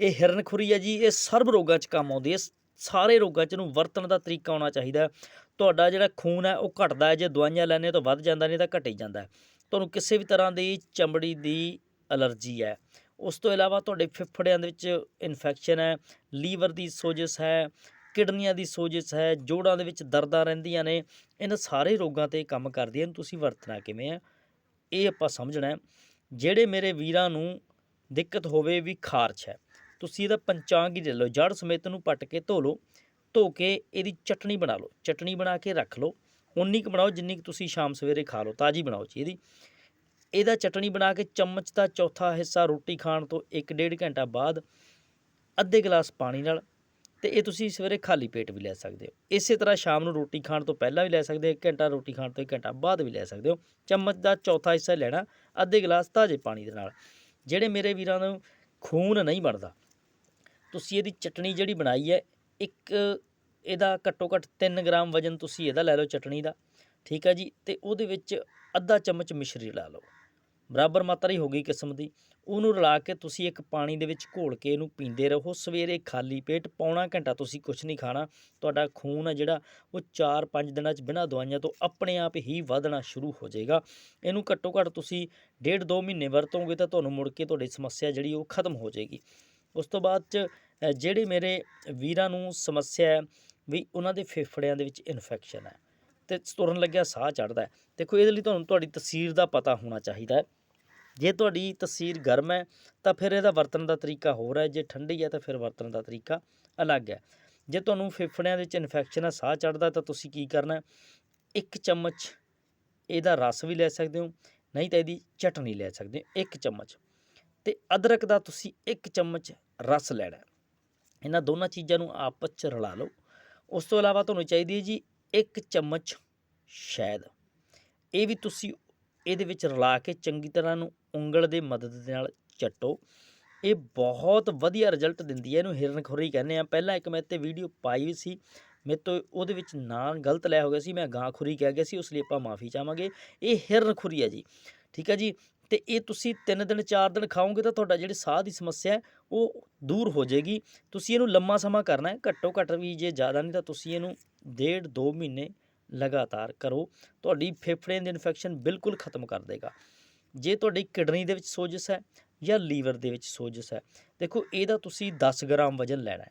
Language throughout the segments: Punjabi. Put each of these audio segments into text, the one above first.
ਇਹ ਹਿਰਨਖੁਰੀ ਹੈ ਜੀ, ਇਹ ਸਰਬ ਰੋਗਾਂ 'ਚ ਕੰਮ ਆਉਂਦੀ ਹੈ। ਸਾਰੇ ਰੋਗਾਂ 'ਚ ਨੂੰ ਵਰਤਣ ਦਾ ਤਰੀਕਾ ਆਉਣਾ ਚਾਹੀਦਾ। ਤੁਹਾਡਾ ਜਿਹੜਾ ਖੂਨ ਹੈ, ਉਹ ਘਟਦਾ ਜੇ ਦਵਾਈਆਂ ਲੈਣੇ ਤਾਂ ਵੱਧ ਜਾਂਦਾ, ਨਹੀਂ ਤਾਂ ਘਟ ਹੀ ਜਾਂਦਾ ਤੁਹਾਨੂੰ ਕਿਸੇ ਵੀ ਤਰ੍ਹਾਂ ਦੀ ਚਮੜੀ ਦੀ ਅਲਰਜੀ ਹੈ, ਉਸ ਤੋਂ ਇਲਾਵਾ ਤੁਹਾਡੇ ਫੇਫੜਿਆਂ ਦੇ ਵਿੱਚ ਇਨਫੈਕਸ਼ਨ ਹੈ, ਲੀਵਰ ਦੀ ਸੋਜਸ ਹੈ, ਕਿਡਨੀਆਂ ਦੀ ਸੋਜਿਸ ਹੈ, ਜੋੜਾਂ ਦੇ ਵਿੱਚ ਦਰਦਾਂ ਰਹਿੰਦੀਆਂ ਨੇ, ਇਹਨਾਂ ਸਾਰੇ ਰੋਗਾਂ ਤੇ ਕੰਮ ਕਰਦੀਆਂ ਹੈ। ਤੁਸੀਂ ਵਰਤਣਾ ਕਿਵੇਂ ਹੈ, ਇਹ ਆਪਾਂ ਸਮਝਣਾ ਜਿਹੜੇ ਮੇਰੇ ਵੀਰਾਂ ਨੂੰ ਦਿੱਕਤ ਹੋਵੇ ਵੀ ਖਾਰਸ਼ ਹੈ ਤੁਸੀਂ ਇਹਦਾ ਪੰਚਾਂਗ ਹੀ ਲੈ ਲਓ ਜੜ ਸਮੇਤ ਨੂੰ ਪੱਟ ਕੇ ਧੋ ਲਓ, ਧੋ ਕੇ ਇਹਦੀ ਚਟਣੀ ਬਣਾ ਲਓ, ਚਟਣੀ ਬਣਾ ਕੇ ਰੱਖ ਲਓ ਉਨੀ ਕੁ ਬਣਾਓ ਜਿੰਨੀ ਕੁ ਤੁਸੀਂ ਸ਼ਾਮ ਸਵੇਰੇ ਖਾ ਲਓ, ਤਾਜ਼ੀ ਬਣਾਓ ਜੀ ਇਹਦੀ। ਇਹਦਾ ਚਟਣੀ ਬਣਾ ਕੇ ਚਮਚ ਦਾ ਚੌਥਾ ਹਿੱਸਾ ਰੋਟੀ ਖਾਣ ਤੋਂ 1.5 ਘੰਟਾ ਬਾਅਦ ਅੱਧੇ ਗਲਾਸ ਪਾਣੀ ਨਾਲ ਤੇ ਇਹ ਤੁਸੀਂ ਸਵੇਰੇ ਖਾਲੀ ਪੇਟ ਵੀ ਲੈ ਸਕਦੇ ਹੋ। ਇਸੇ ਤਰ੍ਹਾਂ ਸ਼ਾਮ ਨੂੰ ਰੋਟੀ ਖਾਣ ਤੋਂ ਪਹਿਲਾਂ ਵੀ ਲੈ ਸਕਦੇ ਹੋ 1 ਘੰਟਾ ਰੋਟੀ ਖਾਣ ਤੋਂ 1 ਘੰਟਾ ਬਾਅਦ ਵੀ ਲੈ ਸਕਦੇ ਹੋ। ਚਮਚ ਦਾ ਚੌਥਾ ਹਿੱਸਾ ਲੈਣਾ, ਅੱਧੇ ਗਲਾਸ ਤਾਜ਼ੇ ਪਾਣੀ ਦੇ ਨਾਲ। ਜਿਹੜੇ ਮੇਰੇ ਵੀਰਾਂ ਨੂੰ ਖੂਨ ਨਹੀਂ ਬਣਦਾ ਤੁਸੀਂ ਇਹਦੀ ਚਟਣੀ ਜਿਹੜੀ ਬਣਾਈ ਹੈ, ਇੱਕ ਇਹਦਾ ਘੱਟੋ ਘੱਟ 3 ਗ੍ਰਾਮ ਵਜਨ ਤੁਸੀਂ ਇਹਦਾ ਲੈ ਲਓ ਚਟਣੀ ਦਾ, ਠੀਕ ਹੈ ਜੀ? ਤੇ ਉਹਦੇ ਵਿੱਚ ਅੱਧਾ ਚਮਚ ਮਿਸ਼ਰੀ ਲਾ ਲਓ। ਬਰਾਬਰ ਮਾਤਰਾ ਹੀ ਹੋ ਗਈ ਕਿਸਮ ਦੀ। ਉਹਨੂੰ ਰਲਾ ਕੇ ਤੁਸੀਂ ਇੱਕ ਪਾਣੀ ਦੇ ਵਿੱਚ ਘੋਲ ਕੇ ਇਹਨੂੰ ਪੀਂਦੇ ਰਹੋ। ਸਵੇਰੇ ਖਾਲੀ ਪੇਟ ਪੌਣਾ ਘੰਟਾ ਤੁਸੀਂ ਕੁਝ ਨਹੀਂ ਖਾਣਾ। ਤੁਹਾਡਾ ਖੂਨ ਹੈ ਜਿਹੜਾ, ਉਹ 4-5 ਦਿਨਾਂ 'ਚ ਬਿਨਾਂ ਦਵਾਈਆਂ ਤੋਂ ਆਪਣੇ ਆਪ ਹੀ ਵਧਣਾ ਸ਼ੁਰੂ ਹੋ ਜਾਏਗਾ। ਇਹਨੂੰ ਘੱਟੋ ਘੱਟ ਤੁਸੀਂ ਡੇਢ ਦੋ ਮਹੀਨੇ ਵਰਤੋਗੇ ਤਾਂ ਤੁਹਾਨੂੰ ਮੁੜ ਕੇ ਤੁਹਾਡੀ ਸਮੱਸਿਆ ਜਿਹੜੀ ਉਹ ਖਤਮ ਹੋ ਜਾਏਗੀ। ਉਸ ਤੋਂ ਬਾਅਦ 'ਚ ਜਿਹੜੇ ਮੇਰੇ ਵੀਰਾਂ ਨੂੰ ਸਮੱਸਿਆ ਹੈ ਵੀ ਉਹਨਾਂ ਦੇ ਫੇਫੜਿਆਂ ਦੇ ਵਿੱਚ ਇਨਫੈਕਸ਼ਨ ਹੈ ਅਤੇ ਤੁਰਨ ਲੱਗਿਆ ਸਾਹ ਚੜ੍ਹਦਾ ਦੇਖੋ, ਇਹਦੇ ਲਈ ਤੁਹਾਨੂੰ ਤੁਹਾਡੀ ਤਸੀਰ ਦਾ ਪਤਾ ਹੋਣਾ ਚਾਹੀਦਾ ਜੇ ਤੁਹਾਡੀ ਤਸੀਰ ਗਰਮ ਹੈ, ਤਾਂ ਫਿਰ ਇਹਦਾ ਵਰਤਣ ਦਾ ਤਰੀਕਾ ਹੋਰ ਹੈ। ਜੇ ਠੰਡੀ ਹੈ, ਤਾਂ ਫਿਰ ਵਰਤਣ ਦਾ ਤਰੀਕਾ ਅਲੱਗ ਹੈ। ਜੇ ਤੁਹਾਨੂੰ ਫੇਫੜਿਆਂ ਦੇ ਵਿੱਚ ਇਨਫੈਕਸ਼ਨ ਹੈ, ਸਾਹ ਚੜ੍ਹਦਾ ਤਾਂ ਤੁਸੀਂ ਕੀ ਕਰਨਾ ਇੱਕ ਚਮਚ ਇਹਦਾ ਰਸ ਵੀ ਲੈ ਸਕਦੇ ਹੋ, ਨਹੀਂ ਤਾਂ ਇਹਦੀ ਚਟਨੀ ਲੈ ਸਕਦੇ ਹੋ, ਇੱਕ ਚਮਚ। ਅਤੇ ਅਦਰਕ ਦਾ ਤੁਸੀਂ ਇੱਕ ਚਮਚ ਰਸ ਲੈਣਾ ਇਹਨਾਂ ਦੋਨਾਂ ਚੀਜ਼ਾਂ ਨੂੰ ਆਪਸ ਚ ਰਲਾ ਲਓ। ਉਸ ਤੋਂ ਇਲਾਵਾ ਤੁਹਾਨੂੰ ਚਾਹੀਦੀ ਹੈ ਜੀ ਇੱਕ ਚਮਚ ਸ਼ਹਿਦ। ਇਹ ਵੀ ਤੁਸੀਂ ਇਹਦੇ ਵਿੱਚ ਰਲਾ ਕੇ ਚੰਗੀ ਤਰ੍ਹਾਂ ਨੂੰ ਉਂਗਲ ਦੇ ਮਦਦ ਦੇ ਨਾਲ ਚੱਟੋ। ਇਹ ਬਹੁਤ ਵਧੀਆ ਰਿਜ਼ਲਟ ਦਿੰਦੀ ਹੈ। ਇਹਨੂੰ ਹਿਰਨਖੁਰੀ ਕਹਿੰਦੇ ਆ ਪਹਿਲਾਂ ਇੱਕ ਮੈਂ ਤੇ ਵੀਡੀਓ ਪਾਈ ਵੀ ਸੀ। ਮੇਰੇ ਤੋਂ ਉਹਦੇ ਵਿੱਚ ਨਾਂ ਗਲਤ ਲਿਆ ਹੋ ਗਿਆ ਸੀ। ਮੈਂ ਗਾਂ ਖੁਰੀ ਕਹਿ ਗਿਆ ਸੀ। ਉਸ ਲਈ ਆਪਾਂ ਮਾਫੀ ਚਾਹਾਂਗੇ। ਇਹ ਹਿਰਨਖੁਰੀ ਹੈ ਜੀ। ਠੀਕ ਹੈ ਜੀ? ਤੇ ਇਹ ਤੁਸੀਂ 3 ਦਿਨ 4 ਦਿਨ ਖਾਓਗੇ ਤਾਂ ਤੁਹਾਡਾ ਜਿਹੜੀ ਸਾਹ ਦੀ ਸਮੱਸਿਆ ਹੈ, ਉਹ ਦੂਰ ਹੋ ਜਾਏਗੀ। ਤੁਸੀਂ ਇਹਨੂੰ ਲੰਮਾ ਸਮਾਂ ਕਰਨਾ ਹੈ, ਘੱਟੋ ਘੱਟ ਵੀ ਜੇ ਜ਼ਿਆਦਾ ਨਹੀਂ ਤਾਂ ਤੁਸੀਂ ਇਹਨੂੰ ਡੇਢ 2 ਮਹੀਨੇ ਲਗਾਤਾਰ ਕਰੋ। ਤੁਹਾਡੀ ਫੇਫੜਿਆਂ ਦੀ ਇਨਫੈਕਸ਼ਨ ਬਿਲਕੁਲ ਖਤਮ ਕਰ ਦੇਗਾ। ਜੇ ਤੁਹਾਡੀ ਕਿਡਨੀ ਦੇ ਵਿੱਚ ਸੋਜਸ ਹੈ ਜਾਂ ਲੀਵਰ ਦੇ ਵਿੱਚ ਸੋਜਸ ਹੈ, ਦੇਖੋ ਇਹਦਾ ਤੁਸੀਂ 10 ਗ੍ਰਾਮ ਵਜਨ ਲੈਣਾ ਹੈ।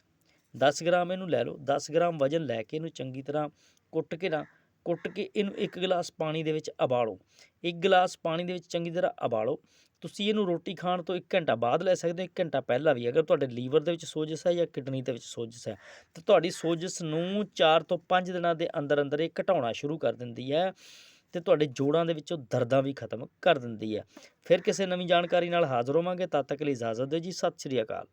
10 ਗ੍ਰਾਮ ਇਹਨੂੰ ਲੈ ਲਓ 10 ਗ੍ਰਾਮ ਵਜਨ ਲੈ ਕੇ ਇਹਨੂੰ ਚੰਗੀ ਤਰ੍ਹਾਂ ਕੁੱਟ ਕੇ ਨਾ ਕੁੱਟ ਕੇ ਇਹਨੂੰ ਇੱਕ ਗਲਾਸ ਪਾਣੀ ਦੇ ਵਿੱਚ ਉਬਾਲੋ। ਇੱਕ ਗਲਾਸ ਪਾਣੀ ਦੇ ਵਿੱਚ ਚੰਗੀ ਤਰ੍ਹਾਂ ਉਬਾਲੋ। ਤੁਸੀਂ ਇਹਨੂੰ ਰੋਟੀ ਖਾਣ ਤੋਂ 1 ਘੰਟਾ ਬਾਅਦ ਲੈ ਸਕਦੇ ਹੋ 1 ਘੰਟਾ ਪਹਿਲਾਂ ਵੀ। ਅਗਰ ਤੁਹਾਡੇ ਲੀਵਰ ਦੇ ਵਿੱਚ ਸੋਜਸ ਹੈ ਜਾਂ ਕਿਡਨੀ ਦੇ ਵਿੱਚ ਸੋਜਸ ਹੈ, ਤਾਂ ਤੁਹਾਡੀ ਸੋਜਸ ਨੂੰ 4 ਤੋਂ 5 ਦਿਨਾਂ ਦੇ ਅੰਦਰ ਅੰਦਰ ਇਹ ਘਟਾਉਣਾ ਸ਼ੁਰੂ ਕਰ ਦਿੰਦੀ ਹੈ ਤੇ ਤੁਹਾਡੇ ਜੋੜਾਂ ਦੇ ਵਿੱਚੋਂ ਦਰਦਾਂ ਵੀ ਖਤਮ ਕਰ ਦਿੰਦੀ ਹੈ। ਫਿਰ ਕਿਸੇ ਨਵੀਂ ਜਾਣਕਾਰੀ ਨਾਲ ਹਾਜ਼ਰ ਹੋਵਾਂਗੇ। ਤਦ ਤੱਕ ਲਈ ਇਜਾਜ਼ਤ ਦਿਓ ਜੀ। ਸਤਿ ਸ਼੍ਰੀ ਅਕਾਲ।